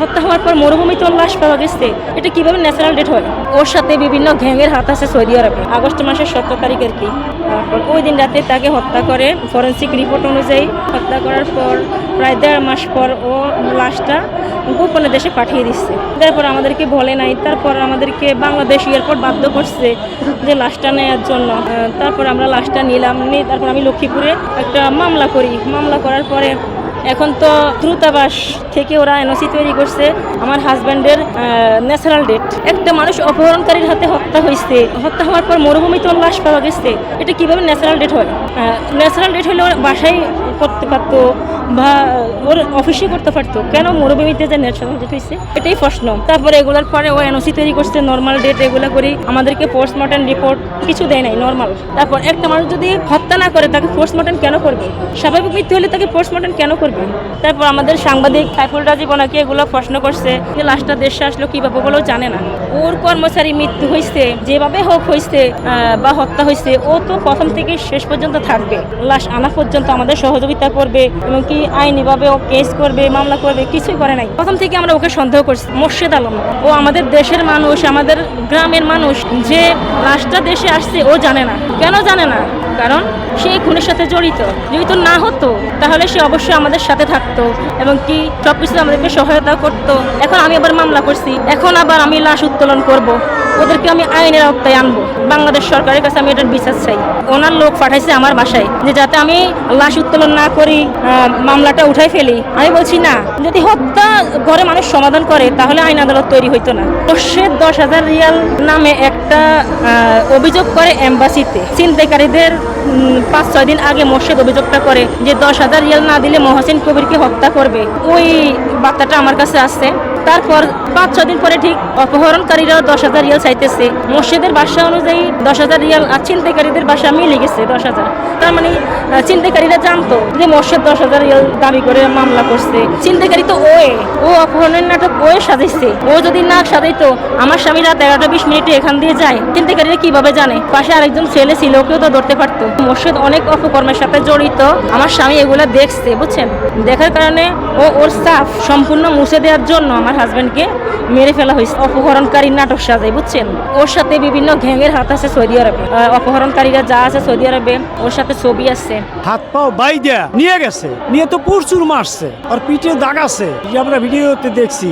হত্যা হওয়ার পর মরুভূমিতে ওর লাশ পাওয়া গেছে। এটা কীভাবে ন্যাচারাল ডেট হয়? ওর সাথে বিভিন্ন গ্যাংয়ের হাত আছে সৌদি আরবে। আগস্ট মাসের সতেরো তারিখের কি। তারপর ওই দিন রাতে তাকে হত্যা করে ফরেন্সিক রিপোর্ট অনুযায়ী হত্যা করার পর প্রায় দেড় মাস পর ও লাশটা গোপনে দেশে পাঠিয়ে দিচ্ছে। তারপর আমাদেরকে বলে নাই। তারপর আমাদেরকে বাংলাদেশ এয়ারপোর্ট বাধ্য করছে যে লাশটা নেওয়ার জন্য। তারপর আমরা লাশটা নিলাম। নিয়ে তারপর আমি লক্ষ্মীপুরে একটা মামলা করি। মামলা করার পরে এখন তো দ্রুতাবাস থেকে ওরা এনওসি তৈরি করছে, আমার হাজব্যান্ডের ন্যাচারাল ডেট। একটা মানুষ অপহরণকারীর হাতে হত্যা হয়েছে। হত্যা হওয়ার পর মরুভূমিতে ওর লাশ পাওয়া গেছে। এটা কীভাবে ন্যাচারাল ডেট হয়? ন্যাচারাল ডেট হলে বাসায় করতে পারতো বা ওর অফিসে করতে পারতো। কেন মরুভূমিতে যে ন্যাচারাল ডেট হয়েছে এটাই প্রশ্ন। তারপরে এগুলোর পরে ও এনওসি তৈরি করছে নর্মাল ডেট এগুলো করি, আমাদেরকে পোস্টমর্টম রিপোর্ট কিছু দেয় নাই নর্মাল তারপর একটা মানুষ যদি হত্যা না করে, তাকে পোস্টমর্টম কেন করবে? স্বাভাবিক মৃত্যু হলে তাকে পোস্টমর্টম কেন করবে? তারপর আমাদের সাংবাদিক সাইফুল রাজীব ওনাকে এগুলো প্রশ্ন করছে, যে লাশটা দেশে আসলো কীভাবে বলেও জানে না। ওর কর্মচারী মৃত্যু হয়েছে যেভাবে হোক হয়েছে বা হত্যা হয়েছে ও তো প্রথম থেকে শেষ পর্যন্ত থাকবে। লাশ আনা পর্যন্ত আমাদের সহযোগিতা করবে, এবং কি আইনিভাবে ও কেস করবে, মামলা করবে, কিছুই করে নাই। প্রথম থেকে আমরা ওকে সন্দেহ করছি, মোর্শেদ আলম। ও আমাদের দেশের মানুষ, আমাদের গ্রামের মানুষ, যে লাশটা দেশে আসছে, ও জানে না। কেন জানে না? কারণ সে খুনের সাথে জড়িত। জড়িত না হতো, তাহলে সে অবশ্যই আমাদের সাথে থাকতো এবং কি সবকিছু আমাদেরকে সহায়তা করতো। এখন আমি আবার মামলা করছি, এখন আবার আমি লাশ উত্তোলন করব। ওদেরকে আমি আইনের আওতায় আনব। বাংলাদেশ সরকারের কাছে আমি এটার বিচার চাই। ওনার লোক পাঠাইছে আমার বাসায় যে যাতে আমি লাশ উত্তোলন না করি মামলাটা উঠাই ফেলি। আমি বলছি, না, যদি হত্যা ঘরে মানুষ সমাধান করে, তাহলে আইন আদালত তৈরি হইতো না। তো সে দশ হাজার রিয়াল নামে একটা অভিযোগ করে এম্বাসিতে। ছিনতাইকারীদের পাঁচ, ছয় দিন আগে মোর্শেদ অভিযোগটা করে যে দশ হাজার রিয়াল না দিলে মহাসিন কবিরকে হত্যা করবে। ওই বার্তাটা আমার কাছে আসছে। তারপর পাঁচ ছ দিন পরে ঠিক অপহরণকারীরা দশ হাজার রিয়াল চাইতেছে। মসজিদের বাসা অনুযায়ী দশ হাজার রিয়াল আর ছিনতাইকারীদের বাসা মিলে গেছে দশ হাজার। তার মানে আহ, ছিনতাইকারীরা জানতো যে মসজিদ দশ হাজার রিয়াল দাবি করে মামলা করছে। ছিনতাইকারী তো ওয়ে ও অপহরণের নাটক ওয়ে সাজাইছে। ও যদি না সাজাইতো আমার স্বামী রাত এগারোটা বিশ মিনিটে এখান দিয়ে যায়। ছিনতাইকারীরা কীভাবে জানে? পাশে আরেকজন ছেলে ছিল ওকেও তো ধরতে পারতো। মসজিদ অনেক অপকর্মের সাথে জড়িত। আমার স্বামী এগুলো দেখছে বুঝছেন? দেখার কারণে ও ওর সাফ সম্পূর্ণ মুছে দেওয়ার জন্য আমার হাজবেন্ডকে মেরে ফেলা হয়েছে। অপহরণকারী নাটক সাজায়, বুঝছেন? ওর সাথে বিভিন্ন ঘ্যাঙের হাত আছে সৌদি আরবে। অপহরণকারীরা যা আছে সৌদি আরবে, ওর সাথে ছবি আছে। হাত পাও বাই দেয়া নিয়ে গেছে। নিয়ে তো প্রচুর মারছে। আর পিঠে দাগ আছে। আমরা ভিডিওতে দেখছি।